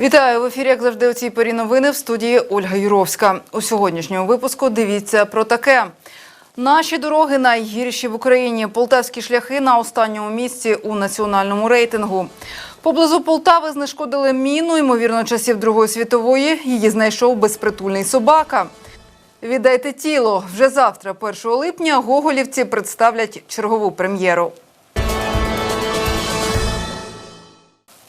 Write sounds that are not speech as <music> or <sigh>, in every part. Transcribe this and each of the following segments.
Вітаю в ефірі, як завжди, у цій порі новини в студії Ольга Юровська. У сьогоднішньому випуску дивіться про таке. Наші дороги найгірші в Україні. Полтавські шляхи на останньому місці у національному рейтингу. Поблизу Полтави знешкодили міну, ймовірно, часів Другої світової. Її знайшов безпритульний собака. Віддайте тіло. Вже завтра, 1 липня, гоголівці представлять чергову прем'єру.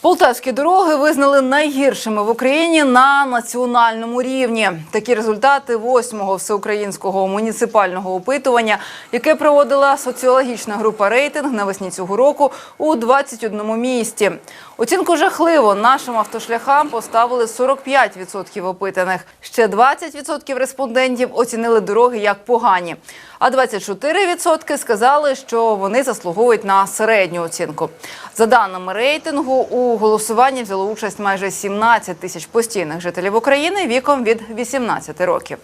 Полтавські дороги визнали найгіршими в Україні на національному рівні. Такі результати восьмого всеукраїнського муніципального опитування, яке проводила соціологічна група рейтинг навесні цього року у 21 місті. Оцінку жахливо нашим автошляхам поставили 45% опитаних. Ще 20% респондентів оцінили дороги як погані. А 24% сказали, що вони заслуговують на середню оцінку. За даними рейтингу, у голосуванні взяло участь майже 17 тисяч постійних жителів України віком від 18 років.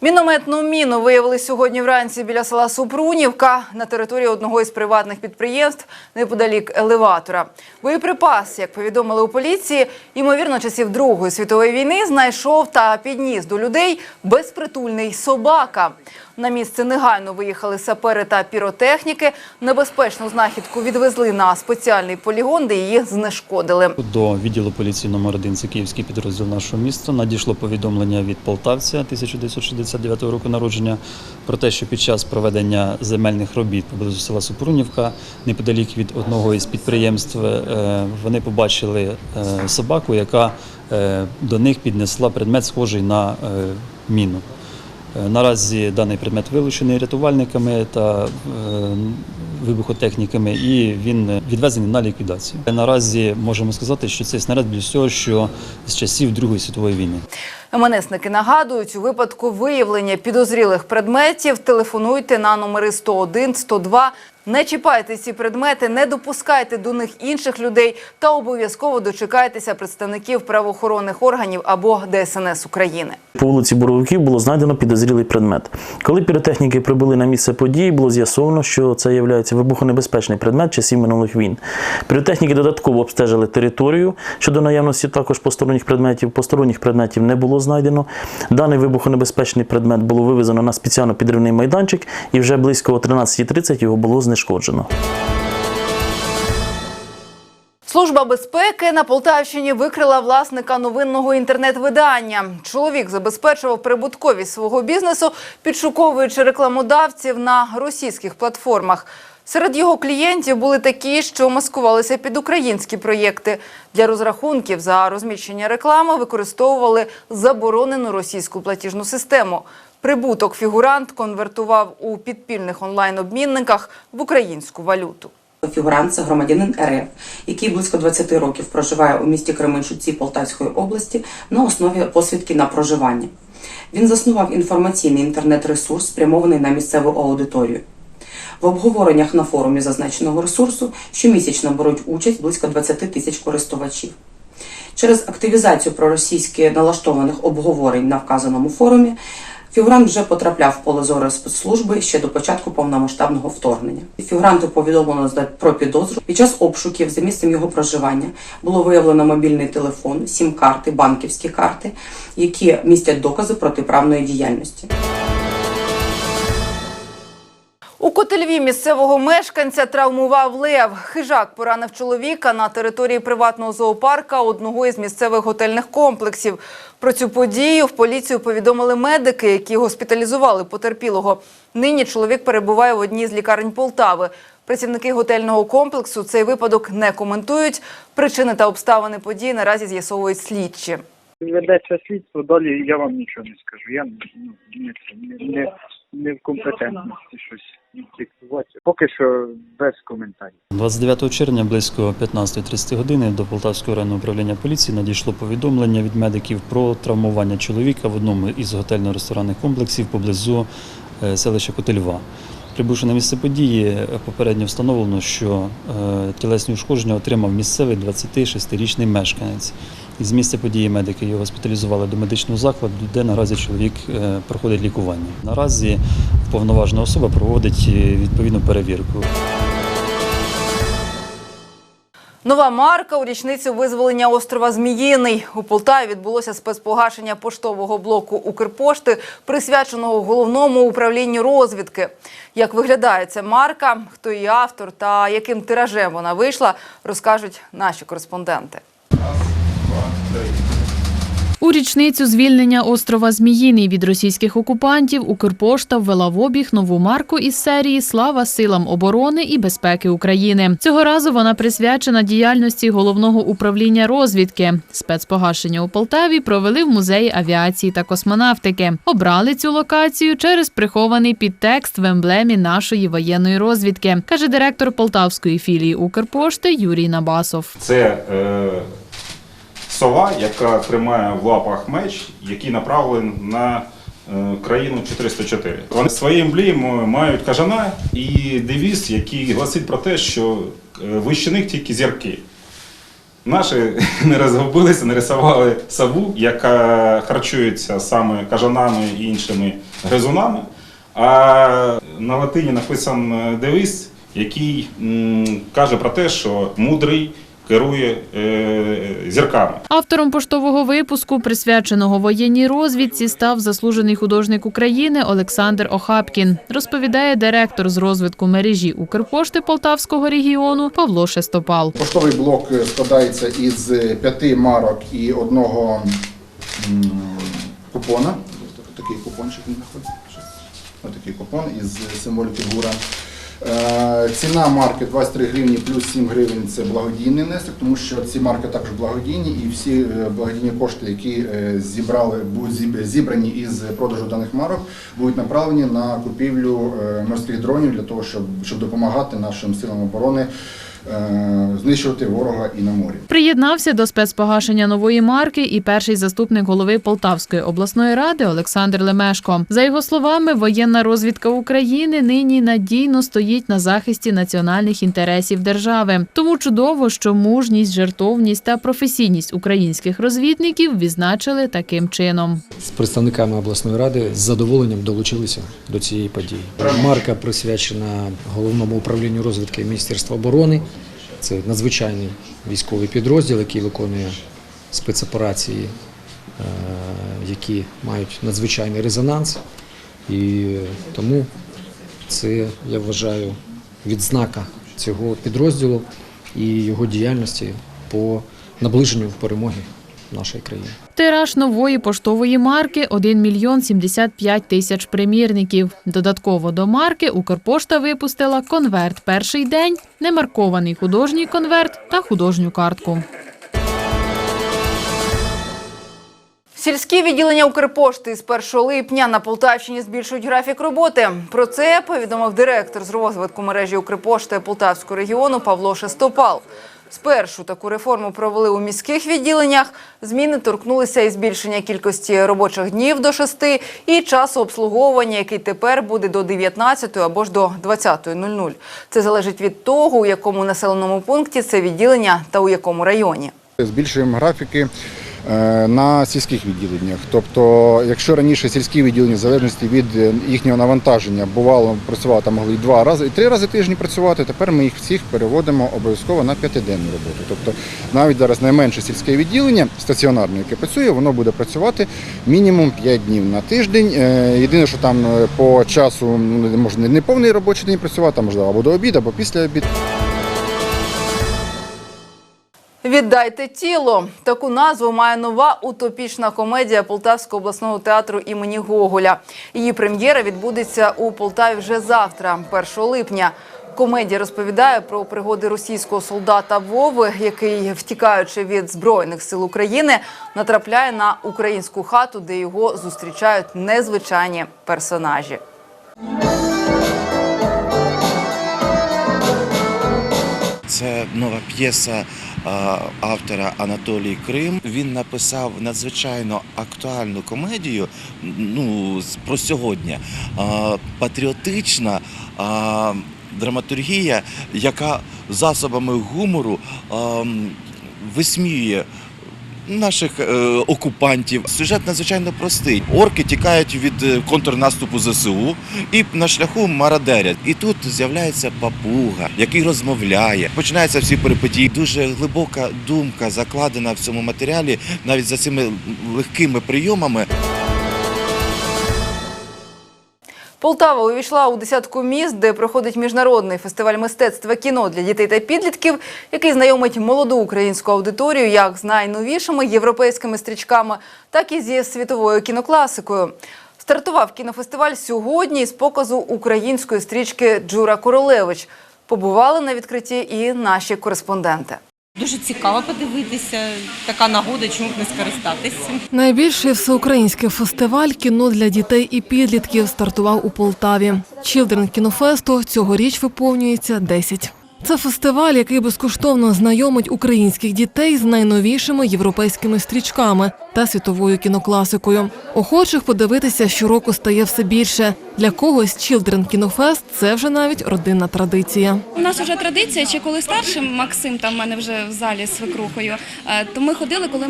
Мінометну міну виявили сьогодні вранці біля села Супрунівка на території одного із приватних підприємств неподалік елеватора. Боєприпас, як повідомили у поліції, ймовірно, часів Другої світової війни знайшов та підніс до людей безпритульний собака. На місце негайно виїхали сапери та піротехніки. Небезпечну знахідку відвезли на спеціальний полігон, де її знешкодили. До відділу поліції номер 1 це київський підрозділ нашого міста. Надійшло повідомлення від полтавця 1969 року народження про те, що під час проведення земельних робіт поблизу села Супрунівка, неподалік від одного із підприємств, е, вони побачили е, собаку, яка е, до них піднесла предмет, схожий на міну. Е, Наразі даний предмет вилучений рятувальниками та е, вибухотехніками, і він відвезений на ліквідацію. Наразі можемо сказати, що цей снаряд більш всього, що з часів Другої світової війни. МНСники нагадують, у випадку виявлення підозрілих предметів телефонуйте на номери 101, 102. Не чіпайте ці предмети, не допускайте до них інших людей та обов'язково дочекайтеся представників правоохоронних органів або ДСНС України. По вулиці Боровиків було знайдено підозрілий предмет. Коли піротехніки прибули на місце події, було з'ясовано, що це є вибухонебезпечний предмет часів минулих війн. Піротехніки додатково обстежили територію щодо наявності також посторонніх предметів. Посторонніх предметів не було знайдено. Даний вибухонебезпечний предмет було вивезено на спеціально підривний майданчик, і вже близько о 13.30 його було знешкоджено. Служба безпеки на Полтавщині викрила власника новинного інтернет-видання. Чоловік забезпечував прибутковість свого бізнесу, підшуковуючи рекламодавців на російських платформах. Серед його клієнтів були такі, що маскувалися під українські проєкти. Для розрахунків за розміщення реклами використовували заборонену російську платіжну систему. Прибуток фігурант конвертував у підпільних онлайн-обмінниках в українську валюту. Фігурант це громадянин РФ, який близько 20 років проживає у місті Кременчуці Полтавської області на основі посвідки на проживання. Він заснував інформаційний інтернет-ресурс, спрямований на місцеву аудиторію. В обговореннях на форумі зазначеного ресурсу щомісячно беруть участь близько 20 тисяч користувачів. Через активізацію проросійськи налаштованих обговорень на вказаному форумі Фігурант вже потрапляв в поле зору спецслужби ще до початку повномасштабного вторгнення. Фігуранту повідомлено про підозру. Під час обшуків за місцем його проживання було виявлено мобільний телефон, сім-карти, банківські карти, які містять докази протиправної діяльності. Котельві місцевого мешканця травмував лев. Хижак поранив чоловіка на території приватного зоопарка одного із місцевих готельних комплексів. Про цю подію в поліцію повідомили медики, які госпіталізували потерпілого. Нині чоловік перебуває в одній з лікарень Полтави. Працівники готельного комплексу цей випадок не коментують. Причини та обставини події наразі з'ясовують слідчі. Ведеться слідство, далі я вам нічого не скажу. Я ну, не, не, не, не в компетентності щось фіксувати. Поки що без коментарів. 29 червня близько 15.30 години до Полтавського районного управління поліції надійшло повідомлення від медиків про травмування чоловіка в одному із готельно-ресторанних комплексів поблизу е, селища Котельва. Прибувши на місце події, попередньо встановлено, що е, тілесні ушкодження отримав місцевий 26-річний мешканець. Із місця події медики його госпіталізували до медичного закладу, де наразі чоловік е, проходить лікування. Наразі повноважена особа проводить е, відповідну перевірку. Нова марка у річницю визволення острова Зміїний. У Полтаві відбулося спецпогашення поштового блоку Укрпошти, присвяченого головному управлінню розвідки. Як виглядає ця марка, хто її автор та яким тиражем вона вийшла, розкажуть наші кореспонденти. У річницю звільнення острова Зміїний від російських окупантів Укрпошта ввела в обіг нову марку із серії Слава силам оборони і безпеки України. Цього разу вона присвячена діяльності головного управління розвідки. Спецпогашення у Полтаві провели в музеї авіації та космонавтики. Обрали цю локацію через прихований підтекст в емблемі нашої воєнної розвідки, каже директор полтавської філії Укрпошти Юрій Набасов. Це е, сова, яка тримає в лапах меч, який направлений на е, країну 404. Вони своєю емблемою мають кажана і девіз, який гласить про те, що е, вище них тільки зірки. Наші <laughs> не розгубилися, нарисували сову, яка харчується саме кажанами і іншими гризунами. А на латині написан девіз, який каже про те, що мудрий керує е, зірками. Автором поштового випуску, присвяченого воєнній розвідці, став заслужений художник України Олександр Охапкін. Розповідає директор з розвитку мережі Укрпошти Полтавського регіону Павло Шестопал. Поштовий блок е, складається із п'яти марок і одного купона. Такий купончик він знаходиться. Ось такий купон із символіки гура. Е, Ціна марки 23 гривні плюс 7 гривень це благодійний внесок, тому що ці марки також благодійні і всі е, благодійні кошти, які е, зібрали, зібрані із продажу даних марок, будуть направлені на купівлю морських дронів для того, щоб, щоб допомагати нашим силам оборони знищувати ворога і на морі. Приєднався до спецпогашення нової марки і перший заступник голови Полтавської обласної ради Олександр Лемешко. За його словами, воєнна розвідка України нині надійно стоїть на захисті національних інтересів держави. Тому чудово, що мужність, жертовність та професійність українських розвідників відзначили таким чином. з представниками обласної ради з задоволенням долучилися до цієї події. Марка присвячена головному управлінню розвідки Міністерства оборони. Це надзвичайний військовий підрозділ, який виконує спецоперації, е, які мають надзвичайний резонанс. І тому це, я вважаю, відзнака цього підрозділу і його діяльності по наближенню перемоги нашої країни. Тираж нової поштової марки 1 мільйон 75 тисяч примірників. Додатково до марки Укрпошта випустила конверт перший день, немаркований художній конверт та художню картку. Сільські відділення Укрпошти з 1 липня на Полтавщині збільшують графік роботи. Про це повідомив директор з розвитку мережі Укрпошти Полтавського регіону Павло Шестопал. Спершу таку реформу провели у міських відділеннях. Зміни торкнулися і збільшення кількості робочих днів до 6 і часу обслуговування, який тепер буде до 19 або ж до 20.00. Це залежить від того, у якому населеному пункті це відділення та у якому районі. Збільшуємо графіки на сільських відділеннях. Тобто, якщо раніше сільські відділення, в залежності від е, їхнього навантаження, бувало працювати могли два рази, і три рази тижні працювати, тепер ми їх всіх переводимо обов'язково на п'ятиденну роботу. Тобто навіть зараз найменше сільське відділення стаціонарне, яке працює, воно буде працювати мінімум 5 днів на тиждень. Е, Єдине, що там е, по часу ну, може не повний робочий день працювати, а можливо або до обіду, або після обіду. Віддайте тіло. Таку назву має нова утопічна комедія Полтавського обласного театру імені Гоголя. Її прем'єра відбудеться у Полтаві вже завтра, 1 липня. Комедія розповідає про пригоди російського солдата Вови, який, втікаючи від збройних сил України, натрапляє на українську хату, де його зустрічають незвичайні персонажі. Це нова п'єса автора Анатолій Крим. Він написав надзвичайно актуальну комедію ну, про сьогодні. Патріотична драматургія, яка засобами гумору висміює наших е, окупантів. Сюжет надзвичайно простий. Орки тікають від е, контрнаступу ЗСУ і на шляху мародерять. І тут з'являється папуга, який розмовляє. Починаються всі перипетії. Дуже глибока думка закладена в цьому матеріалі, навіть за цими легкими прийомами. Полтава увійшла у десятку міст, де проходить міжнародний фестиваль мистецтва кіно для дітей та підлітків, який знайомить молоду українську аудиторію як з найновішими європейськими стрічками, так і зі світовою кінокласикою. Стартував кінофестиваль сьогодні із показу української стрічки Джура Королевич. Побували на відкритті і наші кореспонденти. Дуже цікаво подивитися. Така нагода, чому б не скористатися. Найбільший всеукраїнський фестиваль кіно для дітей і підлітків стартував у Полтаві. Children кінофесту цьогоріч виповнюється 10. Це фестиваль, який безкоштовно знайомить українських дітей з найновішими європейськими стрічками та світовою кінокласикою. Охочих подивитися щороку стає все більше. Для когось Children кінофест це вже навіть родинна традиція. У нас вже традиція, чи коли старшим Максим там в мене вже в залі з свекрухою, е, то ми ходили, коли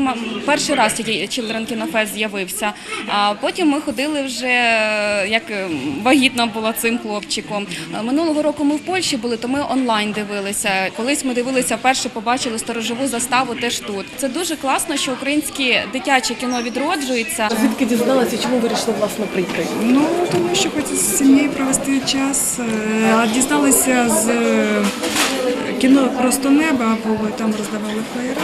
перший раз тільки Children Кінофест з'явився. А потім ми ходили вже е, як е, вагітна була цим хлопчиком. Минулого року ми в Польщі були, то ми онлайн дивилися. Колись ми дивилися вперше, побачили сторожову заставу теж тут. Це дуже класно, що українське дитяче кіно відроджується. Звідки дізналася, чому вирішили власне прийти? Ну тому що хочу з сім'єю провести час. е, А дізналися з е, кіно Просто неба, бо там роздавали флеєри.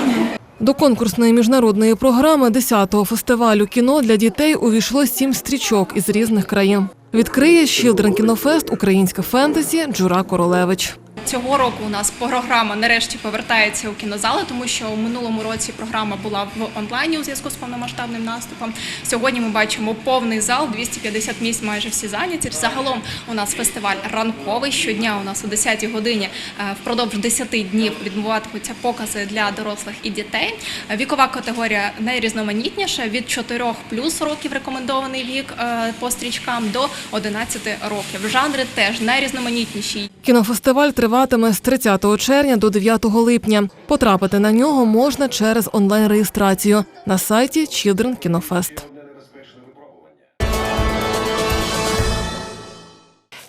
До конкурсної міжнародної програми 10-го фестивалю кіно для дітей увійшло сім стрічок із різних країн. Відкриє Children кінофест Українська фентезі Джура Королевич. Цього року у нас програма нарешті повертається у кінозали, тому що у минулому році програма була в онлайні у зв'язку з повномасштабним наступом. Сьогодні ми бачимо повний зал, 250 місць, майже всі зайняті. Загалом у нас фестиваль ранковий. Щодня у нас о 10 годині е, впродовж 10 днів відбуватимуться покази для дорослих і дітей. Вікова категорія найрізноманітніша від 4 плюс років рекомендований вік е, по стрічкам до 11 років. Жанри теж найрізноманітніші. Кінофестиваль триватиме з 30 червня до 9 липня. Потрапити на нього можна через онлайн-реєстрацію на сайті Children Кінофест.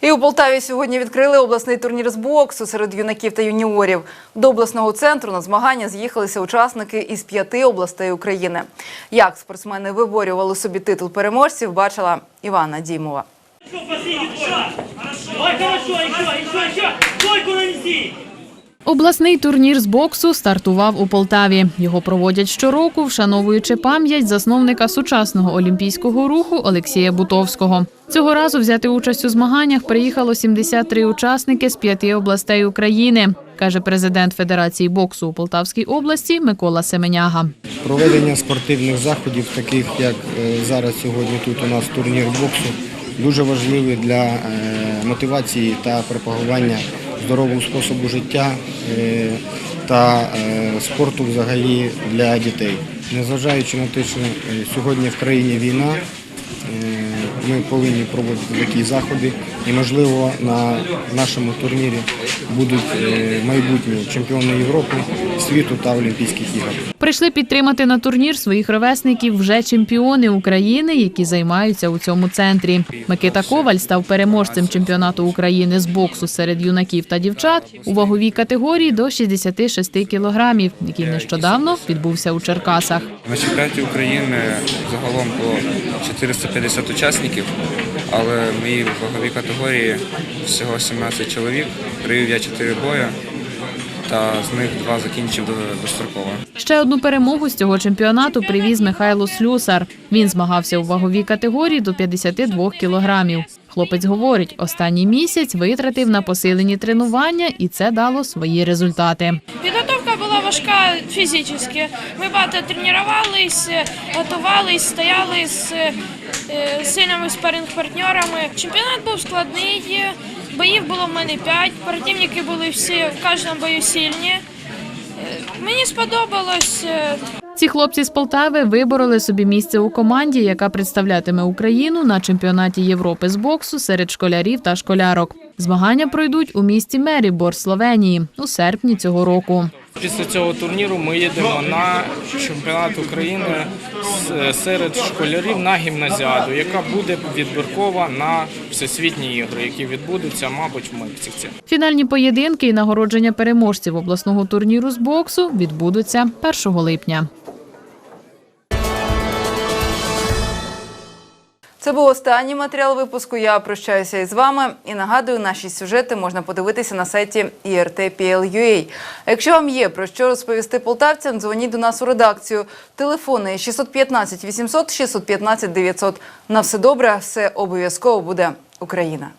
І у Полтаві сьогодні відкрили обласний турнір з боксу серед юнаків та юніорів. До обласного центру на змагання з'їхалися учасники із п'яти областей України. Як спортсмени виборювали собі титул переможців, бачила Івана Дімова. Обласний турнір з боксу стартував у Полтаві. Його проводять щороку, вшановуючи пам'ять засновника сучасного олімпійського руху Олексія Бутовського. Цього разу взяти участь у змаганнях приїхало 73 учасники з п'яти областей України, каже президент Федерації боксу у Полтавській області Микола Семеняга. Проведення спортивних заходів, таких як е, зараз сьогодні тут у нас турнір боксу, дуже важливий для е, мотивації та пропагування здорового способу життя е, та е, спорту взагалі для дітей. Незважаючи на те, що сьогодні в країні війна, ми повинні проводити такі заходи, і можливо на нашому турнірі будуть е, майбутні чемпіони Європи, світу та Олімпійських ігор. Прийшли підтримати на турнір своїх ровесників вже чемпіони України, які займаються у цьому центрі. Микита Коваль став переможцем чемпіонату України з боксу серед юнаків та дівчат у ваговій категорії до 66 кілограмів, який нещодавно відбувся у Черкасах. На чемпіонаті України загалом було 450 учасників, але в моїй ваговій категорії всього 17 чоловік. Провів я 4 бої, та з них два закінчив до- достроково. Ще одну перемогу з цього чемпіонату привіз Михайло Слюсар. Він змагався у ваговій категорії до 52 кілограмів. Хлопець говорить, останній місяць витратив на посилені тренування, і це дало свої результати. Підготовка була важка фізично. Ми багато тренувалися, готувалися, стояли з сильними спаринг-партнерами. Чемпіонат був складний, боїв було в мене п'ять, противники були всі в кожному бою сильні. Е, Мені сподобалось. е, Ці хлопці з Полтави вибороли собі місце у команді, яка представлятиме Україну на чемпіонаті Європи з боксу серед школярів та школярок. Змагання пройдуть у місті Мерібор, Словенії у серпні цього року. Після цього турніру ми їдемо на чемпіонат України серед школярів на гімназіаду, яка буде відбіркова на всесвітні ігри, які відбудуться, мабуть, в Мексиці. Фінальні поєдинки і нагородження переможців обласного турніру з боксу відбудуться 1 липня. Це був останній матеріал випуску. Я прощаюся із вами і нагадую, наші сюжети можна подивитися на сайті IRT.PL.UA. Якщо вам є про що розповісти полтавцям, дзвоніть до нас у редакцію. Телефони 615 800 615 900. На все добре, все обов'язково буде Україна.